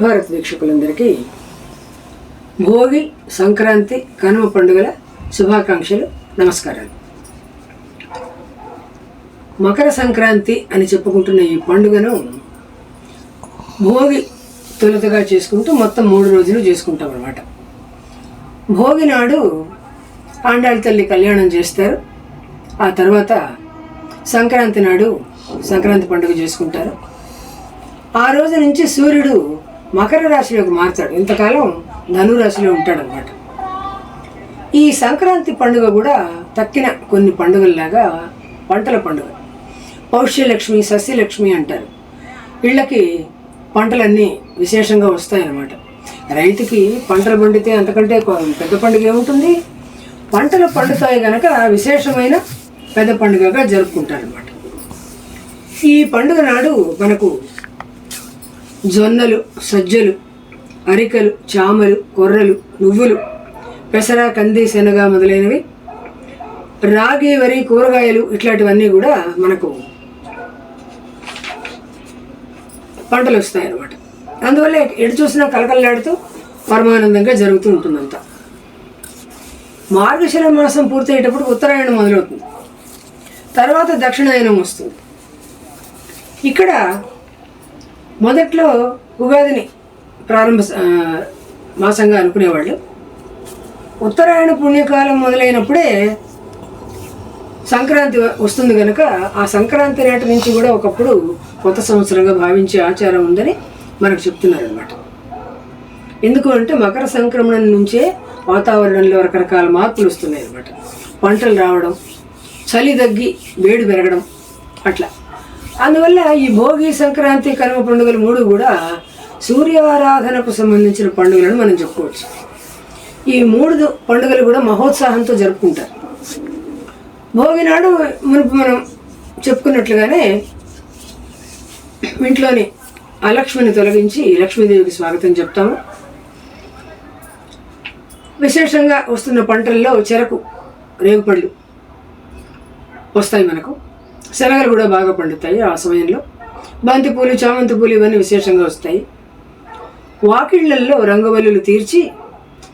భారత్ వీక్షకులందరికీ భోగి సంక్రాంతి కనుమ పండుగల శుభాకాంక్షలు నమస్కారాలు. మకర సంక్రాంతి అని చెప్పుకుంటున్న ఈ పండుగను భోగి తొలుతగా చేసుకుంటూ మొత్తం మూడు రోజులు చేసుకుంటాం అన్నమాట. భోగి నాడు ఆండాళ్ళ తల్లి కళ్యాణం చేస్తారు. ఆ తర్వాత సంక్రాంతి నాడు సంక్రాంతి పండుగ చేసుకుంటారు. ఆ రోజు నుంచి సూర్యుడు మకర రాశిలోకి మార్చాడు. ఇంతకాలం ధనురాశిలో ఉంటాడనమాట ఈ సంక్రాంతి పండుగ కూడా తక్కిన కొన్ని పండుగల్లాగా పంటల పండుగ. పౌష్యలక్ష్మి సస్యలక్ష్మి అంటారు. ఇళ్ళకి పంటలన్నీ విశేషంగా వస్తాయన్నమాట. రైతుకి పంటలు పండితే అంతకంటే పెద్ద పండుగ ఏముంటుంది? పంటలు పండుతాయి కనుక విశేషమైన పెద్ద పండుగగా జరుపుకుంటారనమాట ఈ పండుగ నాడు మనకు జొన్నలు సజ్జలు అరికలు చామలు కొర్రలు నువ్వులు పెసర కంది శనగ మొదలైనవి. రాగి వరి కూరగాయలు ఇట్లాంటివన్నీ కూడా మనకు పంటలు వస్తాయన్నమాట. అందువల్ల ఎటు చూసినా కలకల్లాడుతూ పరమానందంగా జరుగుతూ ఉంటుందంతా. మార్గశిర మాసం పూర్తయ్యేటప్పుడు ఉత్తరాయణం మొదలవుతుంది. తర్వాత దక్షిణాయనం వస్తుంది. ఇక్కడ మొదట్లో ఉగాదిని ప్రారంభ మాసంగా అనుకునేవాళ్ళు. ఉత్తరాయణ పుణ్యకాలం మొదలైనప్పుడే సంక్రాంతి వస్తుంది కనుక ఆ సంక్రాంతి నాటి నుంచి కూడా ఒకప్పుడు కొత్త సంవత్సరంగా భావించే ఆచారం ఉందని మనకు చెప్తున్నారనమాట ఎందుకు అంటే మకర సంక్రమణం నుంచే వాతావరణంలో రకరకాల మార్పులు వస్తున్నాయి అనమాట పంటలు రావడం చలి తగ్గి వేడి పెరగడం అట్లా. అందువల్ల ఈ భోగి సంక్రాంతి కనుమ పండుగలు మూడు కూడా సూర్యారాధనకు సంబంధించిన పండుగలను మనం చెప్పుకోవచ్చు. ఈ మూడు పండుగలు కూడా మహోత్సాహంతో జరుపుకుంటారు. భోగి నాడు మునుపు మనం చెప్పుకున్నట్లుగానే ఇంట్లోని అలక్ష్మిని తొలగించి లక్ష్మీదేవికి స్వాగతం చెప్తాము. విశేషంగా వస్తున్న పంటల్లో చెరకు రేగుపళ్ళు వస్తాయి మనకు. శనగలు కూడా బాగా పండుతాయి ఆ సమయంలో. బంతి పూలు చామంతి పూలు ఇవన్నీ విశేషంగా వస్తాయి. వాకిళ్ళల్లో రంగవల్లులు తీర్చి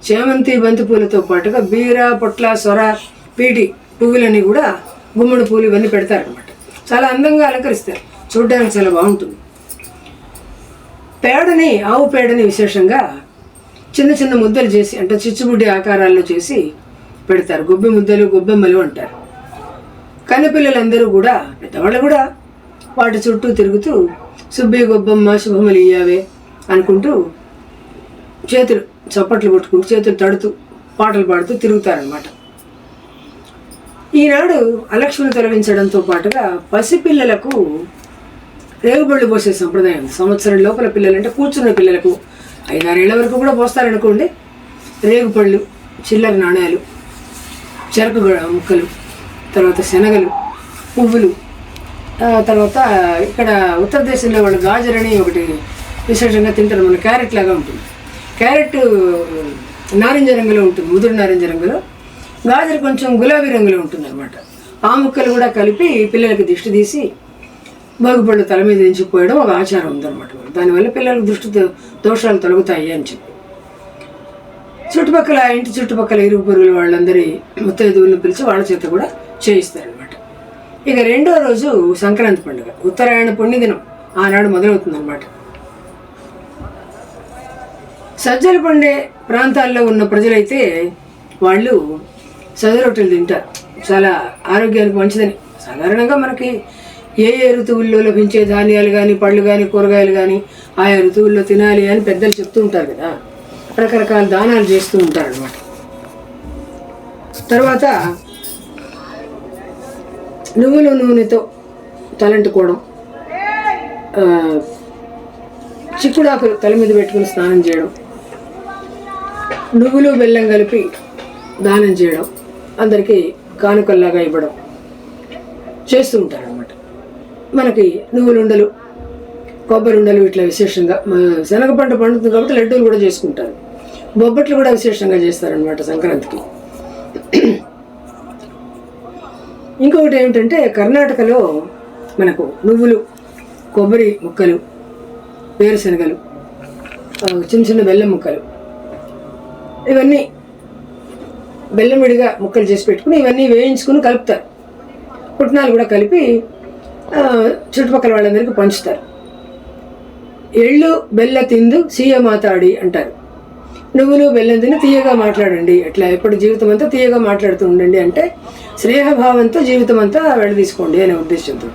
చేమంతి బంతి పూలతో పాటుగా బీర పొట్ల సొర పీటి పువ్వులన్నీ కూడా గుమ్మడి పూలు ఇవన్నీ పెడతారనమాట చాలా అందంగా అలంకరిస్తారు. చూడడానికి చాలా బాగుంటుంది. పేడని ఆవు పేడని విశేషంగా చిన్న చిన్న ముద్దలు చేసి అంటే చిచ్చుబుడ్డి ఆకారాల్లో చేసి పెడతారు. గొబ్బె ముద్దలు గొబ్బెమ్మలు అంటారు. కన్నపిల్లలందరూ కూడా పెద్దవాళ్ళు కూడా వాటి చుట్టూ తిరుగుతూ సుబ్బి గొబ్బమ్మ శుభములు ఇయ్యావే అనుకుంటూ చేతులు చప్పట్లు కొట్టుకుంటూ చేతులు తడుతూ పాటలు పాడుతూ తిరుగుతారనమాట ఈనాడు అలక్ష్మిని తొలగించడంతో పాటుగా పసిపిల్లలకు రేగుబళ్ళు పోసే సంప్రదాయం. సంవత్సరం లోపల పిల్లలు అంటే కూర్చున్న పిల్లలకు ఐదారేళ్ళ వరకు కూడా పోస్తారనుకోండి. రేగుపళ్ళు చిల్లర నాణ్యాలు చెరకు ముక్కలు తర్వాత శనగలు పువ్వులు తర్వాత ఇక్కడ ఉత్తర దేశంలో వాళ్ళు గాజరని ఒకటి విశేషంగా తింటారు. మన క్యారెట్ లాగా ఉంటుంది. క్యారెట్ నారింజ రంగులో ఉంటుంది. ముదురు నారింజ రంగులో. గాజరు కొంచెం గులాబీ రంగులో ఉంటుంది అనమాట ఆ ముక్కలు కూడా కలిపి పిల్లలకి దిష్టి తీసి భోగిపళ్ళు తల మీద దించిపోయడం ఒక ఆచారం ఉందన్నమాట. దానివల్ల పిల్లలకు దృష్టి దోషాలు తొలగుతాయి అని చెప్పి. చుట్టుపక్కల ఇంటి చుట్టుపక్కల ఇరుగు పొరుగుల వాళ్ళందరి ముత్తైదువులను పిలిచి వాళ్ళ చేత కూడా చేయిస్తారనమాట ఇక రెండో రోజు సంక్రాంతి పండుగ ఉత్తరాయణ పుణ్యదినం ఆనాడు మొదలవుతుందన్నమాట. సజ్జలు పండే ప్రాంతాల్లో ఉన్న ప్రజలైతే వాళ్ళు సజ్జ రొట్టెలు తింటారు. చాలా ఆరోగ్యానికి మంచిదని. సాధారణంగా మనకి ఏ ఏ ఋతువుల్లో లభించే ధాన్యాలు కానీ పళ్ళు కానీ కూరగాయలు కానీ ఆయా ఋతువుల్లో తినాలి అని పెద్దలు చెప్తూ ఉంటారు కదా. రకరకాల దానాలు చేస్తూ ఉంటారు అనమాట తర్వాత నువ్వుల నూనెతో తలంటుకోవడం చిక్కుడాకులు తల మీద పెట్టుకుని స్నానం చేయడం నువ్వులు బెల్లం కలిపి దానం చేయడం అందరికీ కానుకల్లాగా ఇవ్వడం చేస్తూ ఉంటారనమాట మనకి నువ్వులుండలు కొబ్బరి ఉండలు ఇట్లా విశేషంగా శనగ పంట పండుతుంది కాబట్టి లడ్డూలు కూడా చేసుకుంటారు. బొబ్బట్లు కూడా విశేషంగా చేస్తారనమాట సంక్రాంతికి. ఇంకొకటి ఏమిటంటే కర్ణాటకలో మనకు నువ్వులు కొబ్బరి ముక్కలు వేరుశనగలు చిన్న చిన్న బెల్లం ముక్కలు. ఇవన్నీ బెల్లం విడిగా ముక్కలు చేసి పెట్టుకుని ఇవన్నీ వేయించుకుని కలుపుతారు. పుట్నాలు కూడా కలిపి చుట్టుపక్కల వాళ్ళందరికీ పంచుతారు. ఎళ్ళు బెల్ల తిందు సీయ మాతాడి అంటారు. నువ్వులు బెల్లం తిని తీయగా మాట్లాడండి. అట్లా ఎప్పుడు జీవితం అంతా తీయగా మాట్లాడుతూ ఉండండి అంటే స్నేహభావంతో జీవితం అంతా వెళ్ళదీసుకోండి అనే ఉద్దేశంతో.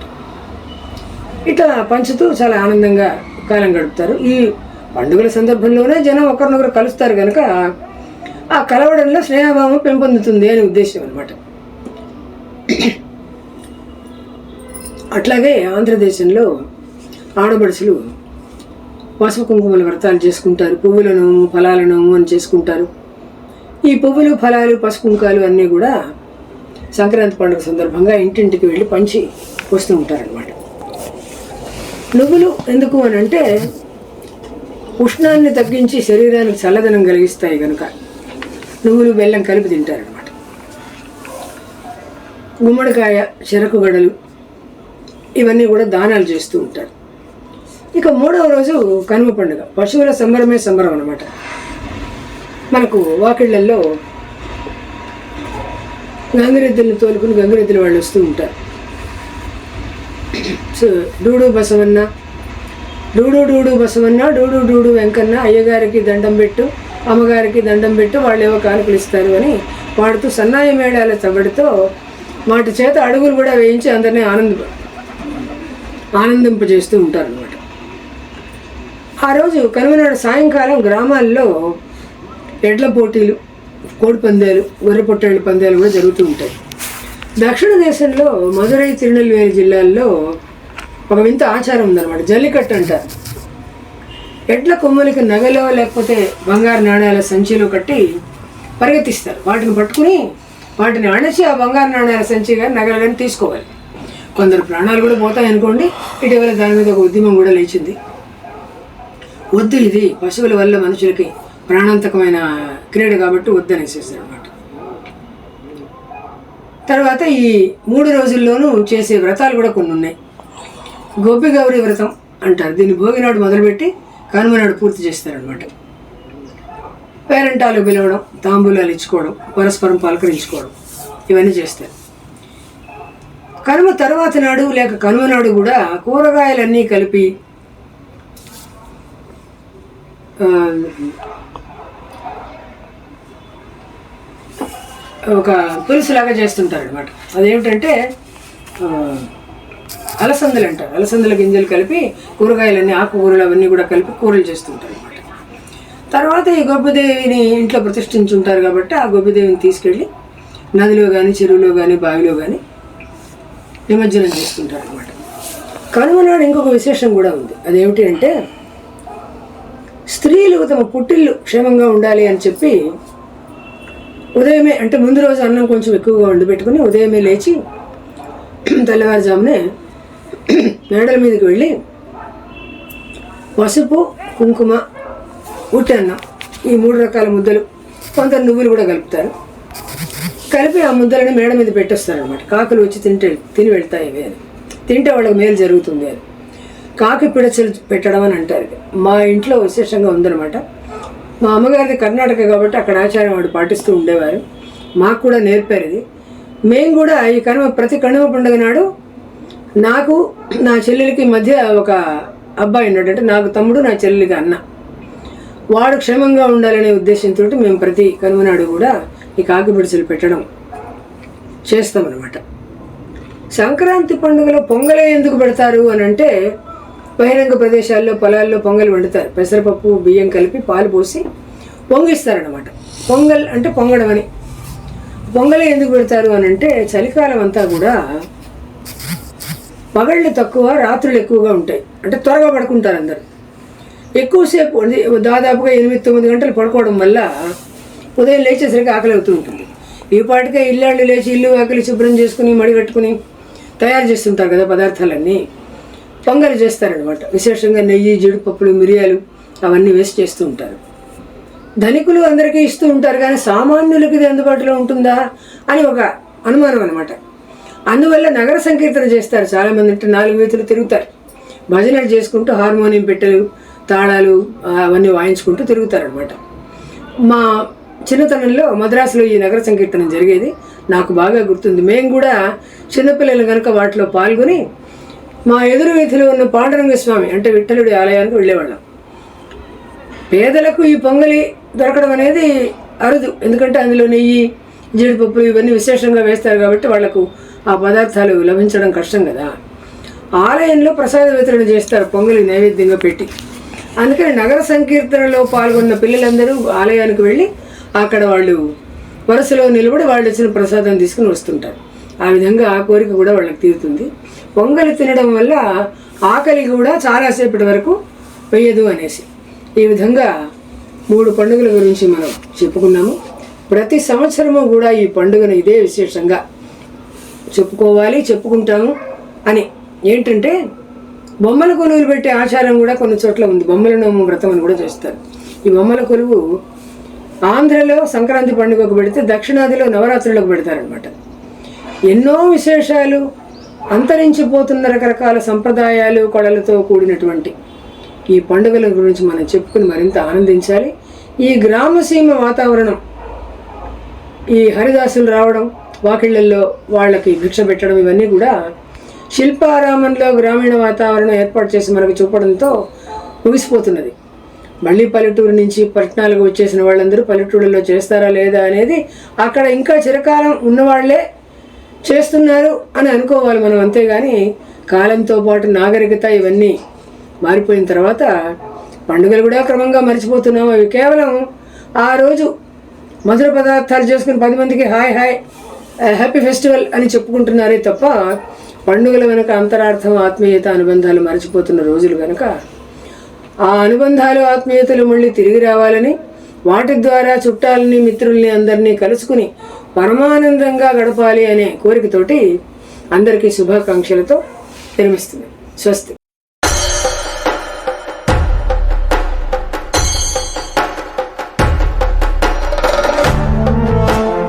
ఇట్లా పంచుతూ చాలా ఆనందంగా కాలం గడుపుతారు. ఈ పండుగల సందర్భంలోనే జనం ఒకరినొకరు కలుస్తారు కనుక ఆ కలవడంలో స్నేహభావం పెంపొందుతుంది అనే ఉద్దేశం అనమాట అట్లాగే ఆంధ్రదేశంలో ఆడబడుసులు పసుపు కుంకుమల వ్రతాలు చేసుకుంటారు. పువ్వుల నోము ఫలాల నోము అని చేసుకుంటారు. ఈ పువ్వులు ఫలాలు పసుపు కుంకాలు అన్నీ కూడా సంక్రాంతి పండుగ సందర్భంగా ఇంటింటికి వెళ్ళి పంచి వస్తూ ఉంటారనమాట నువ్వులు ఎందుకు అని అంటే ఉష్ణాన్ని తగ్గించి శరీరానికి చల్లదనం కలిగిస్తాయి కనుక నువ్వులు బెల్లం కలిపి తింటారనమాట గుమ్మడికాయ చెరకు గడలు ఇవన్నీ కూడా దానాలు చేస్తూ ఉంటారు. ఇక మూడవ రోజు కనుమ పండుగ. పశువుల సంబరమే సంబరం అనమాట మనకు వాకిళ్ళలో గంగిరెద్దులను తోలుకుని గంగిరెద్దులు వాళ్ళు వస్తూ ఉంటారు. సో డూడు బసవన్న డూడు డూడు బసవన్న డూడు డూడు వెంకన్న అయ్యగారికి దండం పెట్టు అమ్మగారికి దండం పెట్టు వాళ్ళు ఏవో కానుకలు ఇస్తారు అని వాడుతూ సన్నాయి మేళాల చబడితో వాటి చేత అడుగులు కూడా వేయించి అందరినీ ఆనంద ఆనందింపజేస్తూ ఉంటారు. ఆ రోజు కనుమనాడు సాయంకాలం గ్రామాల్లో ఎడ్ల పోటీలు కోడి పందాలు గొర్రె పొట్టేళ్ళ పందాలు కూడా జరుగుతూ ఉంటాయి. దక్షిణ దేశంలో మదురై తిరునెల్వేలి జిల్లాల్లో ఒక వింత ఆచారం ఉందన్నమాట. జల్లికట్టు అంటారు. ఎడ్ల కొమ్మలకి నగలో లేకపోతే బంగారు నాణ్యాల సంచిలో కట్టి పరిగెత్తిస్తారు. వాటిని పట్టుకుని వాటిని అణచి ఆ బంగారు నాణ్యాల సంచి కానీ నగలు కానీ తీసుకోవాలి. కొందరు ప్రాణాలు కూడా పోతాయి అనుకోండి ఇటీవల దాని మీద ఒక ఉద్యమం కూడా లేచింది. వద్దు ఇది పశువుల వల్ల మనుషులకి ప్రాణాంతకమైన క్రీడ కాబట్టి వద్దనేసేసారు అనమాట తర్వాత ఈ మూడు రోజుల్లోనూ చేసే వ్రతాలు కూడా కొన్ని ఉన్నాయి గోపి గౌరి వ్రతం అంటారు. దీన్ని భోగినాడు మొదలుపెట్టి కనుమనాడు పూర్తి చేస్తారనమాట పేరెంటాలు పిలవడం తాంబూలాలు ఇచ్చుకోవడం పరస్పరం పలకరించుకోవడం ఇవన్నీ చేస్తారు. కనుమ తర్వాత నాడు లేక కనుమ నాడు కూడా కూరగాయలన్నీ కలిపి ఒక పులుసులాగా చేస్తుంటారు అనమాట అదేమిటంటే అలసందలు అంటారు. అలసందల గింజలు కలిపి కూరగాయలన్నీ ఆకుకూరలు అవన్నీ కూడా కలిపి కూరలు చేస్తుంటారు అనమాట తర్వాత ఈ గొప్పదేవిని ఇంట్లో ప్రతిష్ఠించుంటారు కాబట్టి ఆ గొప్పదేవిని తీసుకెళ్ళి నదిలో కానీ చెరువులో కానీ బావిలో కానీ నిమజ్జనం చేస్తుంటారు అనమాట కనుమనాడు ఇంకొక విశేషం కూడా ఉంది. అదేమిటి అంటే స్త్రీలు తమ పుట్టిల్లు క్షేమంగా ఉండాలి అని చెప్పి ఉదయమే అంటే ముందు రోజు అన్నం కొంచెం ఎక్కువగా వండిపెట్టుకుని ఉదయమే లేచి తెల్లవారుజామునే మేడల మీదకి వెళ్ళి పసుపు కుంకుమ ఉట్టి అన్నం ఈ మూడు రకాల ముద్దలు కొందరు నువ్వులు కూడా కలుపుతారు. కలిపి ఆ ముద్దలని మేడ మీద పెట్టేస్తారనమాట కాకులు వచ్చి తింటే తిని వెళ్తాయి అవి అని. తింటే వాళ్ళకి మేలు జరుగుతుంది అని. కాకి పిడచలు పెట్టడం అని అంటారు. మా ఇంట్లో విశేషంగా ఉందన్నమాట. మా అమ్మగారిది కర్ణాటక కాబట్టి అక్కడ ఆచారం వాడు పాటిస్తూ ఉండేవారు. మాకు కూడా నేర్పారు ఇది మేము కూడా ఈ కనుమ ప్రతి కనుమ పండుగ నాడు నాకు నా చెల్లెలకి మధ్య ఒక అబ్బాయి ఉన్నాడు అంటే నాకు తమ్ముడు నా చెల్లెలికి అన్న. వాడు క్షేమంగా ఉండాలనే ఉద్దేశంతో మేము ప్రతి కనుమ నాడు కూడా ఈ కాకి పిడిచలు పెట్టడం చేస్తామన్నమాట. సంక్రాంతి పండుగలో పొంగలే ఎందుకు పెడతారు అని అంటే బహిరంగ ప్రదేశాల్లో పొలాల్లో పొంగల్ వండుతారు. పెసరపప్పు బియ్యం కలిపి పాలు పోసి పొంగిస్తారనమాట పొంగల్ అంటే పొంగడం అని పొంగలే ఎందుకు పెడతారు అని అంటే చలికాలం అంతా కూడా పగళ్ళు తక్కువ రాత్రులు ఎక్కువగా ఉంటాయి. అంటే త్వరగా పడుకుంటారు అందరు. ఎక్కువసేపు దాదాపుగా ఎనిమిది తొమ్మిది గంటలు పడుకోవడం వల్ల ఉదయం లేచేసరికి ఆకలి అవుతూ ఉంటుంది. ఈ పాటికే ఇల్లాళ్ళు లేచి ఇల్లు ఆకలి శుభ్రం చేసుకుని మడి కట్టుకుని తయారు చేస్తుంటారు కదా పదార్థాలన్నీ. పొంగలి చేస్తారనమాట విశేషంగా నెయ్యి జీడిపప్పులు మిరియాలు అవన్నీ వేస్ట్ చేస్తూ ఉంటారు. ధనికులు అందరికీ ఇస్తూ ఉంటారు కానీ సామాన్యులకు ఇది అందుబాటులో ఉంటుందా అని ఒక అనుమానం అనమాట అందువల్ల నగర సంకీర్తన చేస్తారు చాలామంది అంటే నాలుగు వేతులు తిరుగుతారు. భజనలు చేసుకుంటూ హార్మోనియం పెట్టెలు తాళాలు అవన్నీ వాయించుకుంటూ తిరుగుతారనమాట మా చిన్నతనంలో మద్రాసులో ఈ నగర సంకీర్తనం జరిగేది. నాకు బాగా గుర్తుంది. మేము కూడా చిన్నపిల్లలు కనుక వాటిలో పాల్గొని మా ఎదురు వీధిలో ఉన్న పాండురంగ స్వామి అంటే విఠలుడి ఆలయానికి వెళ్ళేవాళ్ళం. పేదలకు ఈ పొంగలి దొరకడం అనేది అరుదు. ఎందుకంటే అందులో నెయ్యి జీడిపప్పులు ఇవన్నీ విశేషంగా వేస్తారు కాబట్టి వాళ్ళకు ఆ పదార్థాలు లభించడం కష్టం కదా. ఆలయంలో ప్రసాద వితరణ చేస్తారు పొంగలి నైవేద్యంగా పెట్టి. అందుకని నగర సంకీర్తనలో పాల్గొన్న పిల్లలందరూ ఆలయానికి వెళ్ళి అక్కడ వాళ్ళు వరుసలో నిలబడి వాళ్ళు వచ్చిన ప్రసాదం తీసుకుని వస్తుంటారు. ఆ విధంగా ఆ కోరిక కూడా వాళ్ళకి తీరుతుంది. పొంగలి తినడం వల్ల ఆకలి కూడా చాలాసేపటి వరకు వేయదు అనేసి. ఈ విధంగా మూడు పండుగల గురించి మనం చెప్పుకున్నాము. ప్రతి సంవత్సరము కూడా ఈ పండుగను ఇదే విశేషంగా చెప్పుకోవాలి చెప్పుకుంటాము అని. ఏంటంటే బొమ్మల కొలువులు పెట్టే ఆచారం కూడా కొన్ని చోట్ల ఉంది. బొమ్మల నోము వ్రతం అని కూడా చేస్తారు. ఈ బొమ్మల కొలువు ఆంధ్రలో సంక్రాంతి పండుగకు పెడితే దక్షిణాదిలో నవరాత్రులకు పెడతారనమాట ఎన్నో విశేషాలు అంతరించిపోతున్న రకరకాల సంప్రదాయాలు కొడలతో కూడినటువంటి ఈ పండుగల గురించి మనం చెప్పుకుని మరింత ఆనందించాలి. ఈ గ్రామసీమ వాతావరణం ఈ హరిదాసులు రావడం వాకిళ్ళల్లో వాళ్ళకి భిక్ష పెట్టడం ఇవన్నీ కూడా శిల్పారామంలో గ్రామీణ వాతావరణం ఏర్పాటు చేసి మనకు చూపడంతో ముగిసిపోతున్నది. మళ్ళీ పల్లెటూరు నుంచి పట్టణాలకు వచ్చేసిన వాళ్ళందరూ పల్లెటూళ్ళలో చేస్తారా లేదా అనేది అక్కడ ఇంకా చిరకాలం ఉన్నవాళ్ళే చేస్తున్నారు అని అనుకోవాలి మనం అంతేగాని కాలంతో పాటు నాగరికత ఇవన్నీ మారిపోయిన తర్వాత పండుగలు కూడా క్రమంగా మర్చిపోతున్నాం. అవి కేవలం ఆ రోజు మధుర పదార్థాలు చేసుకుని పది మందికి హాయ్ హాయ్ హ్యాపీ ఫెస్టివల్ అని చెప్పుకుంటున్నారే తప్ప పండుగల వెనుక అంతరార్థం ఆత్మీయత అనుబంధాలు మర్చిపోతున్న రోజులు కనుక ఆ అనుబంధాలు ఆత్మీయతలు మళ్ళీ తిరిగి రావాలని వాటి ద్వారా చుట్టాలని మిత్రుల్ని అందరినీ కలుసుకుని పరమానందంగా గడపాలి అనే కోరికతోటి అందరికీ శుభాకాంక్షలతో నిర్మిస్తుంది. స్వస్తి.